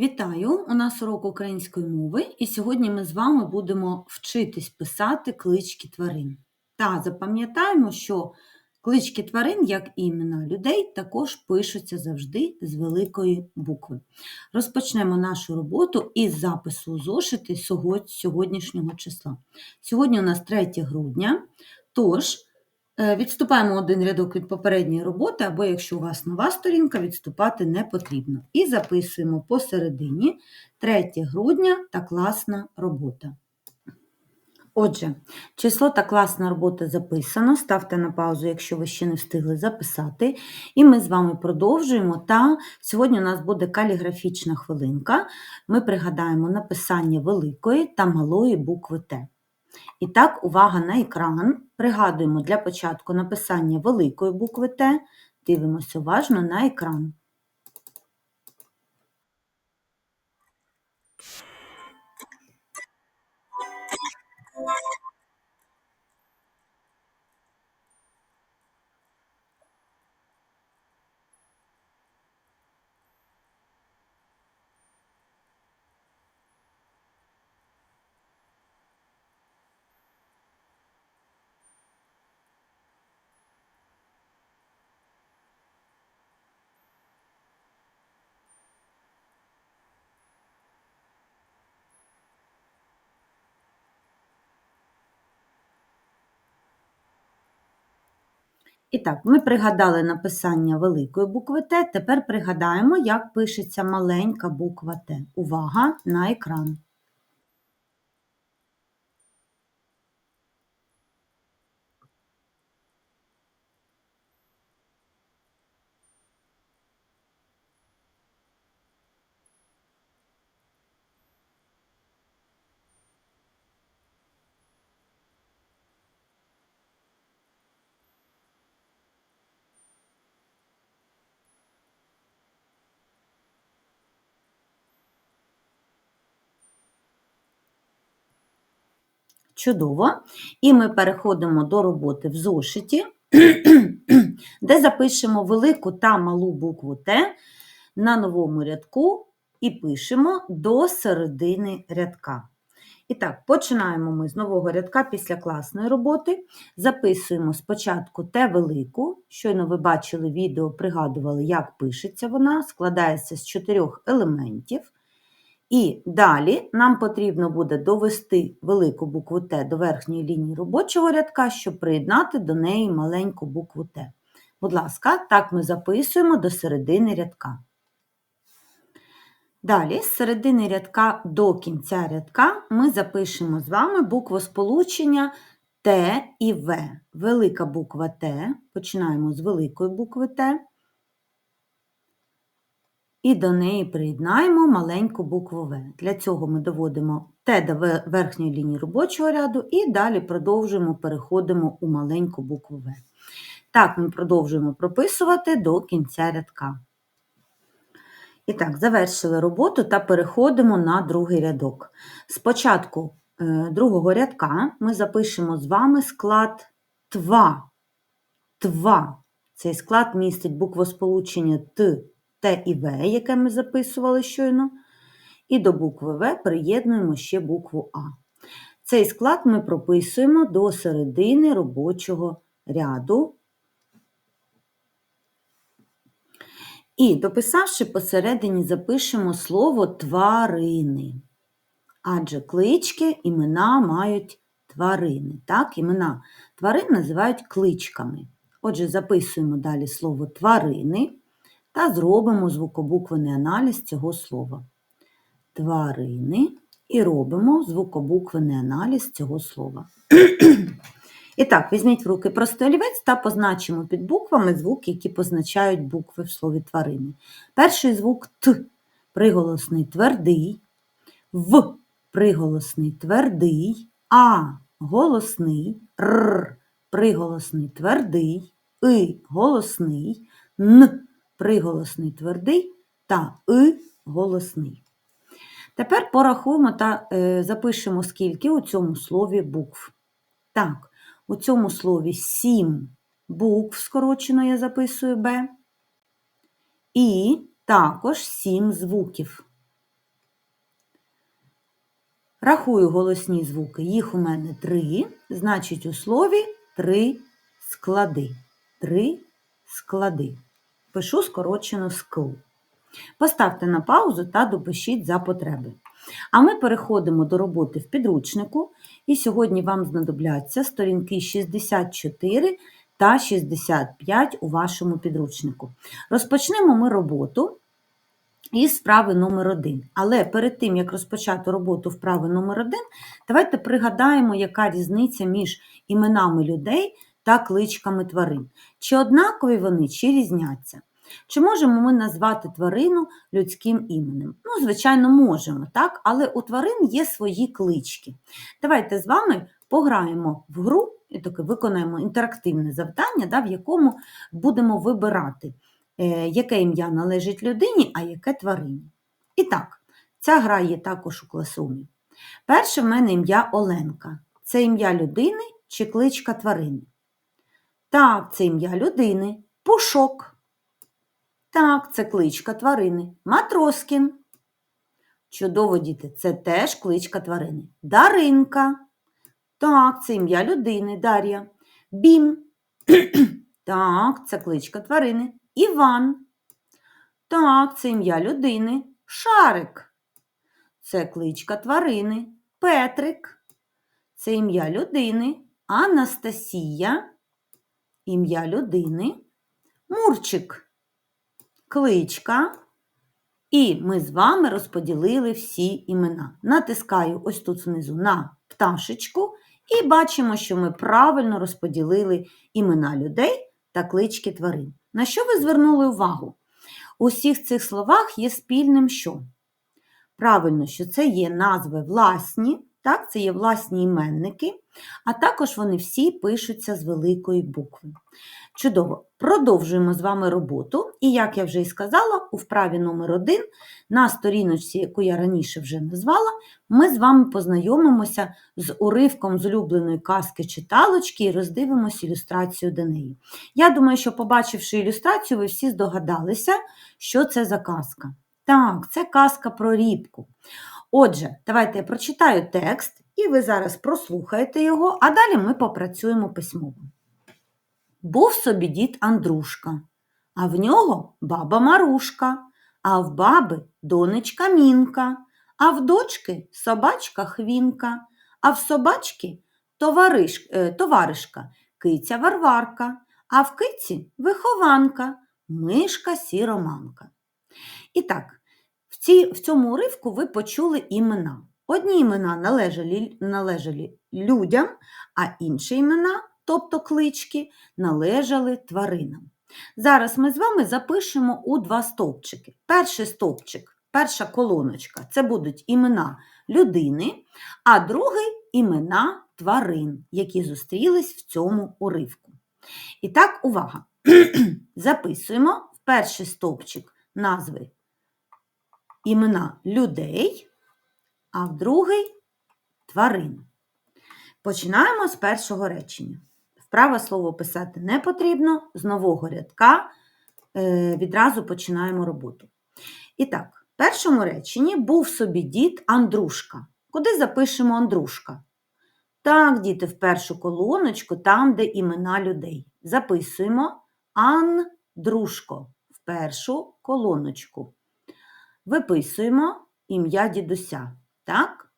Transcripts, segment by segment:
Вітаю! У нас урок української мови, і сьогодні ми з вами будемо вчитись писати клички тварин. Та запам'ятаємо, що клички тварин, як і імена людей, також пишуться завжди з великої букви. Розпочнемо нашу роботу із запису зошити сьогоднішнього числа. Сьогодні у нас 3 грудня, тож відступаємо один рядок від попередньої роботи, або якщо у вас нова сторінка, відступати не потрібно. І записуємо посередині 3 грудня та класна робота. Отже, число та класна робота записано. Ставте на паузу, якщо ви ще не встигли записати. І ми з вами продовжуємо. Та сьогодні у нас буде каліграфічна хвилинка. Ми пригадаємо написання великої та малої букви Т. І так, увага на екран. Пригадуємо для початку написання великої букви Т. Дивимося уважно на екран. І так, ми пригадали написання великої букви Т, тепер пригадаємо, як пишеться маленька буква Т. Увага на екран. Чудово. І ми переходимо до роботи в зошиті, де запишемо велику та малу букву Т на новому рядку і пишемо до середини рядка. І так, починаємо ми з нового рядка після класної роботи. Записуємо спочатку Т велику, щойно ви бачили відео, пригадували, як пишеться вона, складається з чотирьох елементів. І далі нам потрібно буде довести велику букву Т до верхньої лінії робочого рядка, щоб приєднати до неї маленьку букву Т. Будь ласка, так ми записуємо до середини рядка. Далі, з середини рядка до кінця рядка ми запишемо з вами буквосполучення Т і В. Велика буква Т, починаємо з великої букви Т і до неї приєднаємо маленьку букву В. Для цього ми доводимо Т до верхньої лінії робочого ряду і далі продовжуємо, переходимо у маленьку букву В. Так, ми продовжуємо прописувати до кінця рядка. І так, завершили роботу та переходимо на другий рядок. Спочатку е, другого рядка ми запишемо з вами склад ТВА. ТВА. Цей склад містить буквосполучення Т Т і В, яке ми записували щойно, і до букви В приєднуємо ще букву А. Цей склад ми прописуємо до середини робочого ряду. І, дописавши посередині, запишемо слово тварини. Адже клички, імена мають тварини. Так, імена тварин називають кличками. Отже, записуємо далі слово тварини та зробимо звукобуквений аналіз цього слова. Тварини і робимо звукобуквений аналіз цього слова. І так, візьміть в руки простий олівець та позначимо під буквами звуки, які позначають букви в слові тварини. Перший звук Т приголосний твердий, В приголосний твердий, А голосний, Р приголосний твердий, И голосний, Н приголосний твердий та и голосний. Тепер порахуємо та е, запишемо, скільки у цьому слові букв. Так, у цьому слові сім букв, скорочено я записую Б, і також сім звуків. Рахую голосні звуки. Їх у мене три, значить, у слові три склади. Три склади. Пишу скорочено скл. Поставте на паузу та допишіть за потреби. А ми переходимо до роботи в підручнику, і сьогодні вам знадобляться сторінки 64 та 65 у вашому підручнику. Розпочнемо ми роботу із вправи номер 1 Але перед тим, як розпочати роботу вправи номер 1 давайте пригадаємо, яка різниця між іменами людей та кличками тварин. Чи однакові вони, чи різняться? Чи можемо ми назвати тварину людським іменем? Ну, звичайно, можемо, так? але у тварин є свої клички. Давайте з вами пограємо в гру і таке виконаємо інтерактивне завдання, да, в якому будемо вибирати, е, яке ім'я належить людині, а яке тварині. І так, ця гра є також у класумі. Перше в мене ім'я Оленка. Це ім'я людини чи кличка тварини? Так, це ім'я людини. Пушок. Так, це кличка тварини. Матроскін. Чудово, діти, це теж кличка тварини. Даринка. Так, це ім'я людини. Дар'я. Бім. Так, це кличка тварини. Іван. Так, це ім'я людини. Шарик. Це кличка тварини. Петрик. Це ім'я людини. Анастасія. Ім'я людини. Мурчик кличка, і ми з вами розподілили всі імена. Натискаю ось тут знизу на пташечку, і бачимо, що ми правильно розподілили імена людей та клички тварин. На що ви звернули увагу? У всіх цих словах є спільним що? Правильно, що це є назви власні, так, це є власні іменники, а також вони всі пишуться з великої букви. Чудово! Продовжуємо з вами роботу. І, як я вже і сказала, у вправі номер 1 на сторіночці, яку я раніше вже назвала, ми з вами познайомимося з уривком з улюбленої казки читалочки і роздивимося ілюстрацію до неї. Я думаю, що, побачивши ілюстрацію, ви всі здогадалися, що це за казка. Так, це казка про рібку. Отже, давайте я прочитаю текст, і ви зараз прослухаєте його, а далі ми попрацюємо письмово. Був собі дід Андрушка, а в нього баба Марушка, а в баби донечка Мінка, а в дочки собачка Хвінка, а в собачки товариш, е, товаришка киця Варварка, а в киці вихованка, мишка сіроманка. І так, в, ці, в цьому уривку ви почули імена. Одні імена належали, належали людям, а інші імена тобто клички, належали тваринам. Зараз ми з вами запишемо у два стовпчики. Перший стовпчик, перша колоночка це будуть імена людини, а другий імена тварин, які зустрілись в цьому уривку. І так, увага! Записуємо в перший стовпчик назви імена людей, а в другий тварин. Починаємо з першого речення. Вправе слово писати не потрібно, з нового рядка е, відразу починаємо роботу. І так, в першому реченні був собі дід Андрушка. Куди запишемо Андрушка? Так, діти, в першу колоночку, там, де імена людей. Записуємо Андрушко в першу колоночку. Виписуємо ім'я дідуся. Так?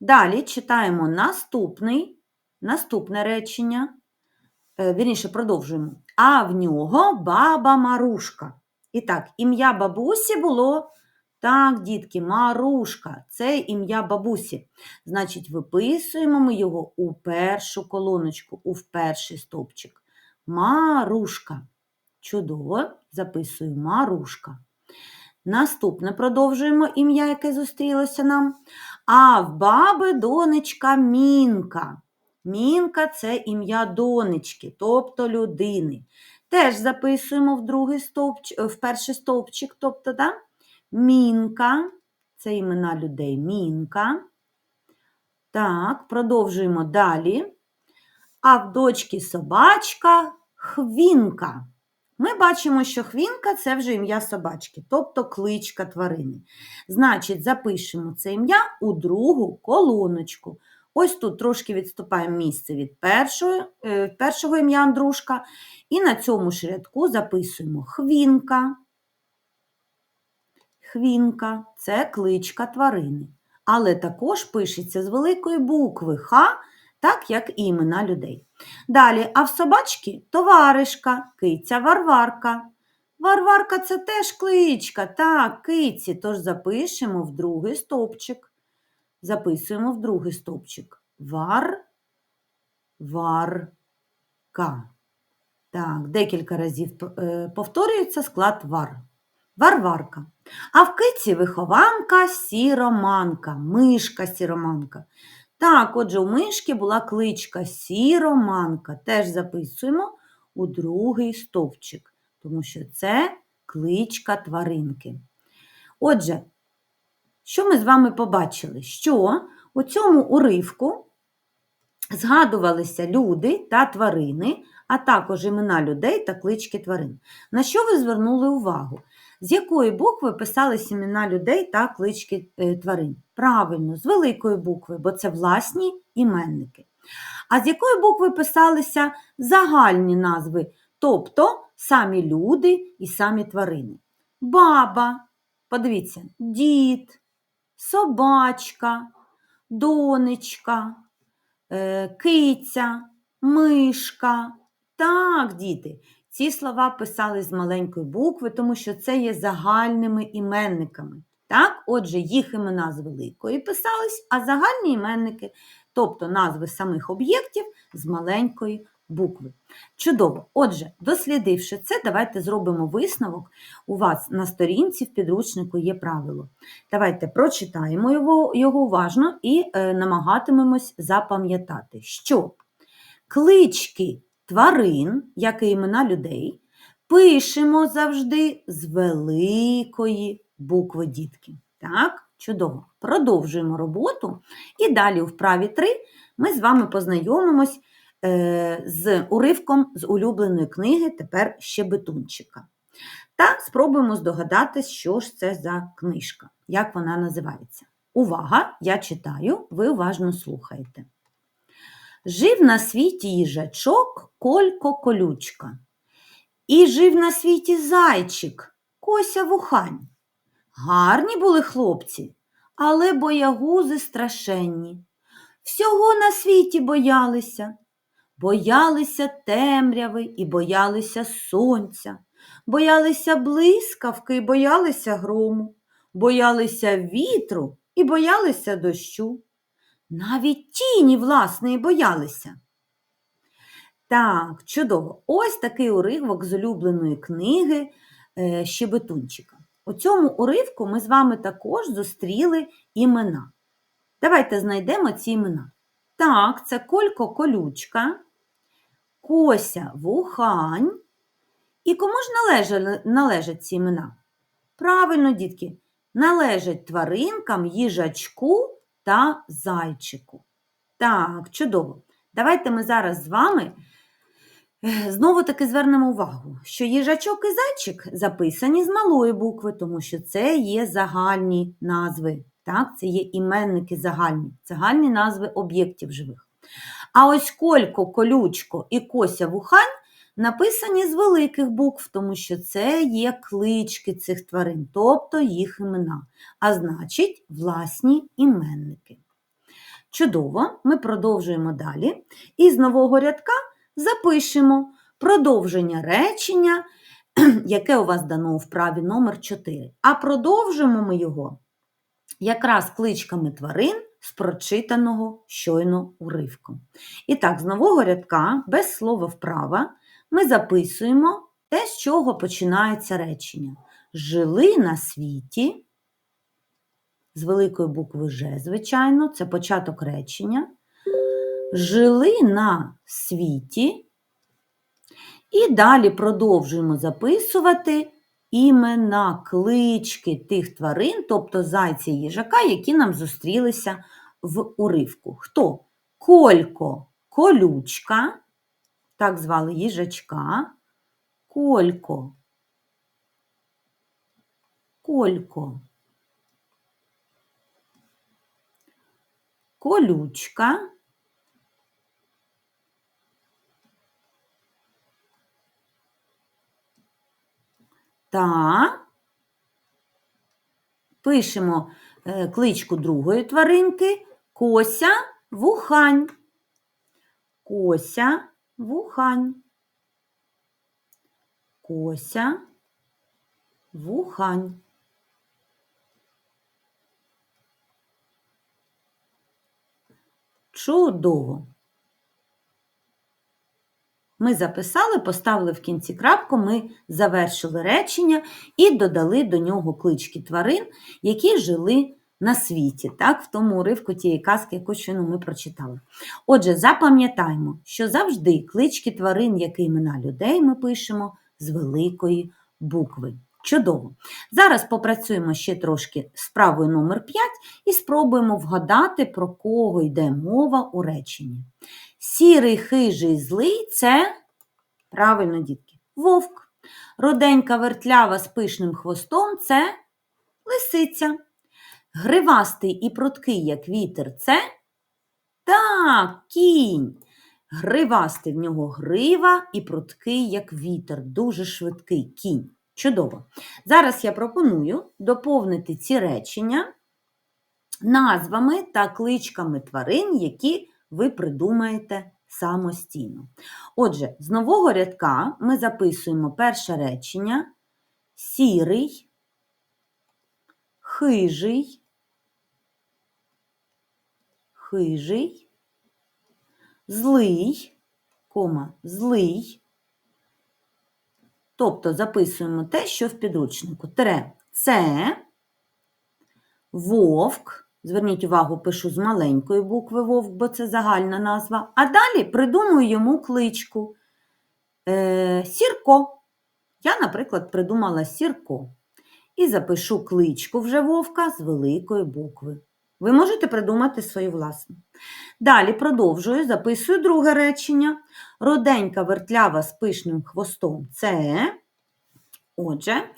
Далі читаємо наступний, наступне речення. Е, вірніше, продовжуємо. А в нього баба Марушка. І так, ім'я бабусі було. Так, дітки, Марушка це ім'я бабусі. Значить, виписуємо ми його у першу колоночку, у перший стовпчик. Марушка. Чудово, записую Марушка. Наступне продовжуємо ім'я, яке зустрілося нам. А в баби донечка Мінка. Мінка це ім'я донечки, тобто людини. Теж записуємо в другий стовпчик, в перший стовпчик, тобто, да? мінка, це імена людей мінка. Так, продовжуємо далі. А в дочки собачка хвінка. Ми бачимо, що хвінка це вже ім'я собачки, тобто кличка тварини. Значить, запишемо це ім'я у другу колоночку. Ось тут трошки відступаємо місце від першого, е, першого ім'я Андрушка. І на цьому ж рядку записуємо хвінка. Хвінка це кличка тварини. Але також пишеться з великої букви Х, так як і імена людей. Далі, а в собачки товаришка, киця Варварка. Варварка це теж кличка, так, киці, тож запишемо в другий стовпчик. Записуємо в другий стовпчик. Вар, варка. Так, декілька разів е, повторюється склад вар. Варварка. А в киці вихованка сіроманка, мишка сіроманка. Так, отже, у мишки була кличка сіроманка. Теж записуємо у другий стовпчик, тому що це кличка тваринки. Отже, що ми з вами побачили? Що у цьому уривку згадувалися люди та тварини, а також імена людей та клички тварин. На що ви звернули увагу? З якої букви писались імена людей та клички е, тварин? Правильно, з великої букви, бо це власні іменники. А з якої букви писалися загальні назви, тобто самі люди і самі тварини? Баба, подивіться, дід, собачка, донечка, е, киця, мишка. Так, діти, ці слова писали з маленької букви, тому що це є загальними іменниками. Так, Отже, їх імена з великої писались, а загальні іменники, тобто назви самих об'єктів з маленької букви. Чудово! Отже, дослідивши це, давайте зробимо висновок. У вас на сторінці в підручнику є правило. Давайте прочитаємо його, його уважно і е, намагатимемось запам'ятати, що клички тварин, як і імена людей, пишемо завжди з великої букви дітки. Так, чудово. Продовжуємо роботу. І далі у вправі 3 ми з вами познайомимось е, з уривком з улюбленої книги тепер Щебетунчика. Та спробуємо здогадатись, що ж це за книжка, як вона називається. Увага! Я читаю, ви уважно слухаєте. Жив на світі їжачок Колько колючка. І жив на світі зайчик Кося вухань. Гарні були хлопці, але боягузи страшенні. Всього на світі боялися, боялися темряви і боялися сонця, боялися блискавки і боялися грому, боялися вітру і боялися дощу. Навіть тіні власної боялися. Так, чудово. Ось такий уривок з улюбленої книги е, Щебетунчика. У цьому уривку ми з вами також зустріли імена. Давайте знайдемо ці імена. Так, це Колько колючка, Кося вухань. І кому ж належать, належать ці імена? Правильно, дітки, належать тваринкам, їжачку та зайчику. Так, чудово. Давайте ми зараз з вами е, знову таки звернемо увагу, що їжачок і зайчик записані з малої букви, тому що це є загальні назви. Так, Це є іменники загальні, загальні назви об'єктів живих. А ось колько, колючко і кося вухань написані з великих букв, тому що це є клички цих тварин, тобто їх імена, а значить, власні іменники. Чудово, ми продовжуємо далі. І з нового рядка запишемо продовження речення, яке у вас дано у вправі номер 4. А продовжимо ми його якраз кличками тварин з прочитаного щойно уривком. І так, з нового рядка, без слова вправа, ми записуємо те, з чого починається речення. Жили на світі, з великої букви Ж, звичайно, це початок речення. Жили на світі. І далі продовжуємо записувати імена, клички тих тварин, тобто зайця і їжака, які нам зустрілися в уривку. Хто? Колько колючка, так звали їжачка, Колько. Колько. Колючка. Та пишемо е, кличку другої тваринки Кося Вухань. Кося Вухань. Кося Вухань. Чудово. Ми записали, поставили в кінці крапку, ми завершили речення і додали до нього клички тварин, які жили на світі, так, в тому уривку тієї казки, яку щойно ми прочитали. Отже, запам'ятаємо, що завжди клички тварин, як і імена людей, ми пишемо з великої букви. Чудово! Зараз попрацюємо ще трошки з правою номер 5 і спробуємо вгадати, про кого йде мова у реченні. Сірий, хижий, злий це, правильно, дітки, вовк. Роденька вертлява з пишним хвостом це лисиця. Гривастий і пруткий, як вітер, це так, кінь. Гривастий в нього грива і пруткий, як вітер, дуже швидкий кінь. Чудово. Зараз я пропоную доповнити ці речення назвами та кличками тварин, які ви придумаєте самостійно. Отже, з нового рядка ми записуємо перше речення: сірий, хижий, хижий, злий, кома, злий. Тобто записуємо те, що в підручнику. Тире це вовк. Зверніть увагу, пишу з маленької букви вовк, бо це загальна назва. А далі придумую йому кличку. Е, Сірко. Я, наприклад, придумала Сірко. І запишу кличку вже вовка з великої букви. Ви можете придумати свою власну. Далі продовжую, записую друге речення. Роденька вертлява з пишним хвостом це. Отже,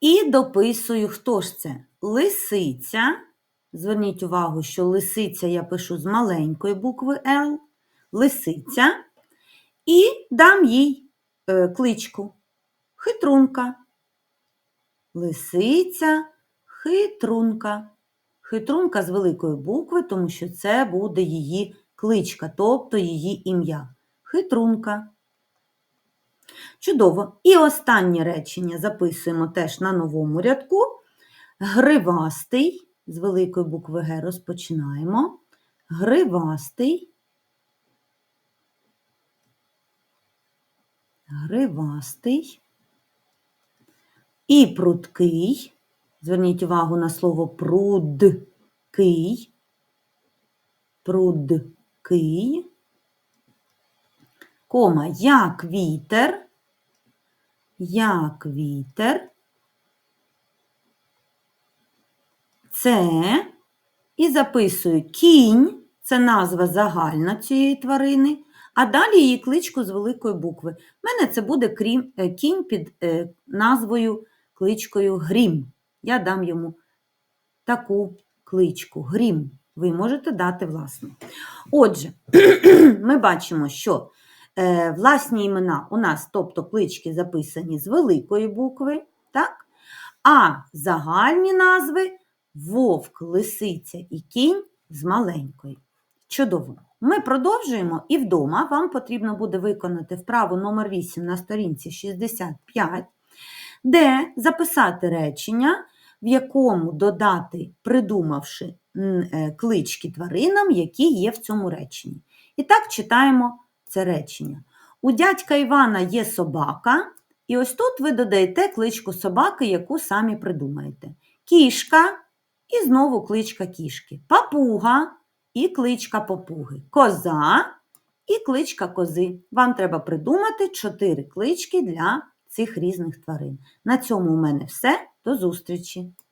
і дописую, хто ж це? Лисиця. Зверніть увагу, що лисиця я пишу з маленької букви Л. Лисиця. І дам їй е, кличку. Хитрунка. Лисиця, хитрунка. Хитрунка з великої букви, тому що це буде її кличка, тобто її ім'я. Хитрунка. Чудово. І останнє речення записуємо теж на новому рядку. Гривастий. З великої букви Г розпочинаємо. Гривастий. Гривастий. І прудкий. Зверніть увагу на слово прудкий. Прудкий. Кома, як вітер. Як вітер. Це. І записую кінь, це назва загальна цієї тварини, а далі її кличку з великої букви. У мене це буде крім, е, кінь під е, назвою кличкою Грім. Я дам йому таку кличку Грім. Ви можете дати власну. Отже, ми бачимо, що е, власні імена у нас, тобто клички, записані з великої букви, так? а загальні назви вовк, лисиця і кінь з маленької. Чудово. Ми продовжуємо і вдома вам потрібно буде виконати вправу номер 8 на сторінці 65, де записати речення, в якому додати, придумавши е, клички тваринам, які є в цьому реченні. І так читаємо це речення. У дядька Івана є собака, і ось тут ви додаєте кличку собаки, яку самі придумаєте. Кішка і знову кличка кішки. Папуга і кличка попуги. Коза і кличка кози. Вам треба придумати чотири клички для цих різних тварин. На цьому у мене все. До зустрічі!